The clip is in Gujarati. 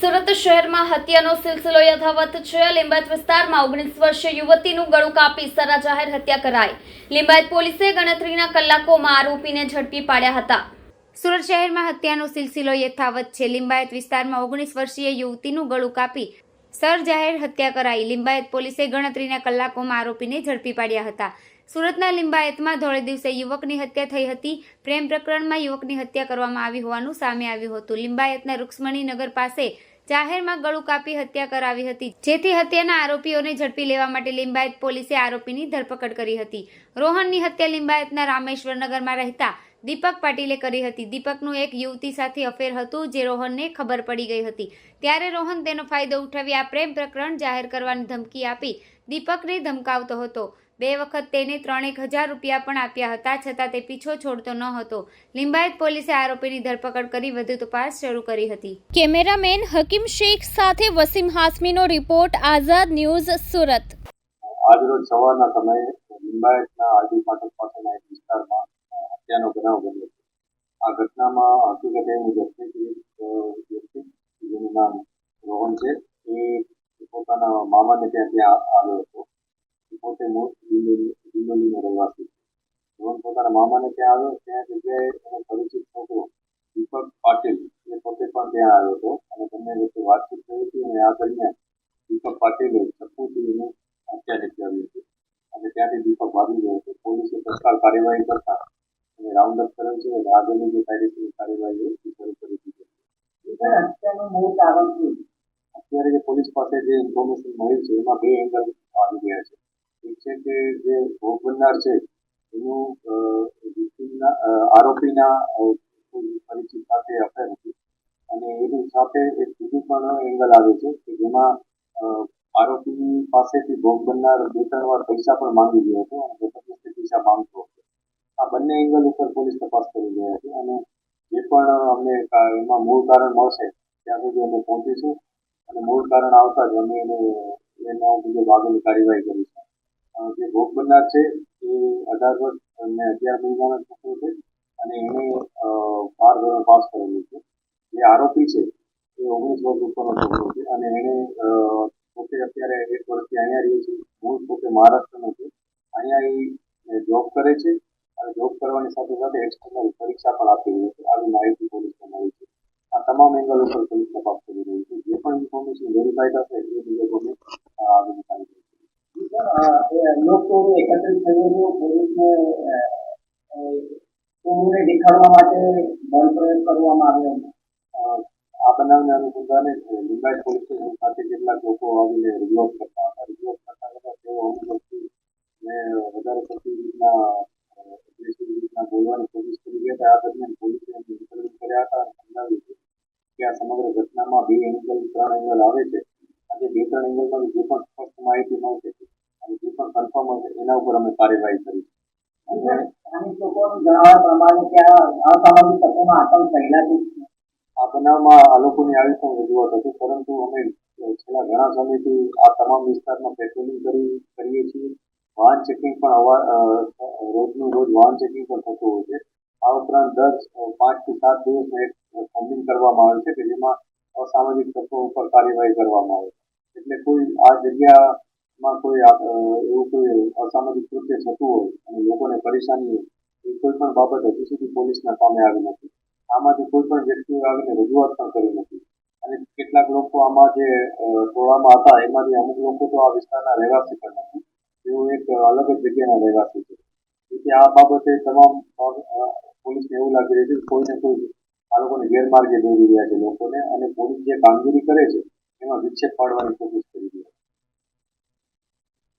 સુરત શહેરમાં હત્યાનો સિલસિલો યથાવત છે. લિંબાયત વિસ્તારમાં ઓગણીસ વર્ષીય યુવતીનું ગળું કાપી સરા જાહેર હત્યા કરાઈ. લિંબાયત પોલીસે ગણતરીના કલાકોમાં આરોપીને ઝડપી પાડ્યા હતા. સુરત શહેરમાં હત્યાનો સિલસિલો યથાવત છે. લિંબાયત વિસ્તારમાં ઓગણીસ વર્ષીય યુવતીનું ગળું કાપી સર જાહેર હત્યા કરાઈ. લિંબાયત પોલીસે ગણતરીના કલાકોમાં આરોપીને ઝડપી પાડ્યા હતા. સુરતના લિંબાયતમાં ધોળે દિવસે યુવકની હત્યા થઈ હતી. પ્રેમ પ્રકરણમાં યુવકની હત્યા કરવામાં આવી હોવાનું સામે આવ્યું હતું. લિંબાયતના રૂક્ષ્મણીનગર પાસે જાહેરમાં ગળું કાપી હત્યા કરાવી હતી. જેથી હત્યાના આરોપીઓને ઝડપી લેવા માટે લિંબાયત પોલીસે આરોપીની ધરપકડ કરી હતી. રોહનની હત્યા લિંબાયતના રામેશ્વરનગરમાં રહેતા દીપક પાટીલે કરી હતી. દીપકનું એક યુવતી સાથે અફેર હતું જે રોહનને ખબર પડી ગઈ હતી. ત્યારે રોહન તેનો ફાયદો ઉઠાવી આ પ્રેમ પ્રકરણ જાહેર કરવાની ધમકી આપી દીપકને ધમકાવતો હતો. બે વખત તેને ત્રણેક હજાર રૂપિયા પણ આપ્યા હતા છતાં તે પીછો છોડતો ન હતો. લિંબાયત પોલીસે આરોપીની ધરપકડ કરી વધુ તપાસ શરૂ કરી હતી. કેમેરામેન હકીમ શેખ સાથે વસીમ હાસમીનો રિપોર્ટ આઝાદ ન્યૂઝ સુરત. આજરોજ સવારના સમયે લિંબાયતના આરડી ફાટક પાસેના એક વિસ્તારમાં હત્યાનો બનાવ બન્યો છે આ ઘટનામાં હકીકત એ મુજબ છે કે વ્યક્તિ જેનું નામ રોહન છે એ પોતાના મામાને ત્યાં ત્યાં આવ્યો હતો. પોતે મૂળ દિલ્હીનો રહેવાસી રોહન પોતાના મામાને ત્યાં આવ્યો ત્યાં જગ્યાએ એનો પરિચિત છોકરો દીપક પાટીલ એ પોતે પણ ત્યાં આવ્યો હતો અને બંને વચ્ચે વાતચીત થઈ હતી અને આ દરમિયાન દીપક પાટીલે ચપ્પુથી એને હત્યા નિપજાવી હતી અને ત્યાંથી દીપક ભાગી ગયો હતો પોલીસે તત્કાલ કાર્યવાહી કરતા અને રાઉન્ડ અપ કર્યો છે અને આગળની જે કાયદેસરની કાર્યવાહી એ શરૂ કરી દીધી અત્યારે જે પોલીસ પાસે જે ઇન્ફોર્મેશન મળી છે, એમાં બે એંગલ આવી ગયા છે. છે કે જે ભોગ બનનાર છે, એનું આરોપીના પરિચિત સાથે અફેર હતી અને એની સાથે એક બીજું પણ એંગલ આવે છે કે જેમાં આરોપીની આરોપી પાસેથી ભોગ બનનાર બે ત્રણ વાર પૈસા પણ માંગી ગયો હતો અને જબરદસ્તી પૈસા માંગતો હતો. આ બંને એંગલ ઉપર પોલીસ તપાસ કરી રહ્યા છે અને જે પણ અમને એમાં મૂળ કારણ મળશે, ત્યાં સુધી અમે પહોંચીશું. અને મૂળ કારણ આવતા જ અમે એને, એના મુજબ આગળની કાર્યવાહી કરીશું. જે ભોગ બનનાર છે એ અઢાર વર્ષ અને અગિયાર મહિનાનો છોકરો છે અને એણે બાર ધોરણ પાસ કરેલું છે. જે આરોપી છે એ ઓગણીસ વર્ષ ઉપરનો છોકરો છે અને એણે પોતે અત્યારે એક વર્ષથી અહીંયા રહે છે મૂળ પોતે મહારાષ્ટ્રનો છે. અહીંયા એ જોબ કરે છે અને જોબ કરવાની સાથે સાથે એક્સટર્નલ પરીક્ષા પણ આપી રહ્યો છે. આવી માહિતી પોલીસને મળી છે. આ તમામ એંગલ ઉપર પોલીસ તપાસ કરી રહી છે. જે પણ ઇન્ફોર્મેશન વેરીફાઈડ હશે એ મુજબ અમે અ, આગળની કાર્યવાહી એ લોકો એકત્રિત થયું હતું પોલીસને અ, દેખાડવા માટે બળ પ્રયોગ કરવામાં આવ્યો. આ બનાવને અનુસંધાને મુંબઈ પોલીસ સ્ટેશન ખાતે કેટલાક લોકો આવીને હુમલો કરતા હતા. હુમલો કરતા હતા તેઓ અમુક ને વધારે પડતી રીતના રીતના બોલવાની કોશિશ કરી ગયા હતા. આ દરમિયાન પોલીસે ઇન્ટરવ્યુ કર્યા હતા અને સમજાવ્યું છે કે આ સમગ્ર ઘટનામાં બે એંગલ ત્રણ એંગલ આવે છે. આજે બે ત્રણ એંગલમાં જે પણ સ્પષ્ટ માહિતી મળશે જે પણ કન્ફર્મ હશે એના ઉપર અમે કાર્યવાહી કરીશું. આ બનાવમાં આ લોકોની આવી પણ રજૂઆત હતી પરંતુ અમે છેલ્લા ઘણા સમયથી આ તમામ વિસ્તારમાં પેટ્રોલિંગ કરી કરીએ છીએ. વાહન ચેકિંગ પણ અવા રોજનું રોજ વાહન ચેકિંગ પણ થતું હોય છે. આ ઉપરાંત દસ અ, પાંચથી સાત દિવસમાં એક કોમ્બિંગ કરવામાં આવે છે કે જેમાં અસામાજિક તત્વો ઉપર કાર્યવાહી કરવામાં આવે છે. એટલે કોઈ આ જગ્યામાં કોઈ એવું કોઈ અસામાજિક કૃત્ય થતું હોય અને લોકોને પરેશાની હોય એ કોઈ પણ બાબત હજી સુધી પોલીસના સામે આવી નથી. આમાંથી કોઈ પણ વ્યક્તિએ આવીને રજૂઆત પણ કરી નથી. અને કેટલાક લોકો આમાં જે ટોળામાં હતા, એમાંથી અમુક લોકો તો આ વિસ્તારના રહેવાસી પણ નથી. તેઓ એક અલગ જ જગ્યાના રહેવાસી છે. તેથી આ બાબતે તમામ પોલીસને એવું લાગી રહ્યું છે કે કોઈને કોઈ આ લોકોને ગેરમાર્ગે દોરી રહ્યા છે લોકોને અને પોલીસ જે કામગીરી કરે છે, એમાં વિક્ષેપ પાડવાની કોશિશ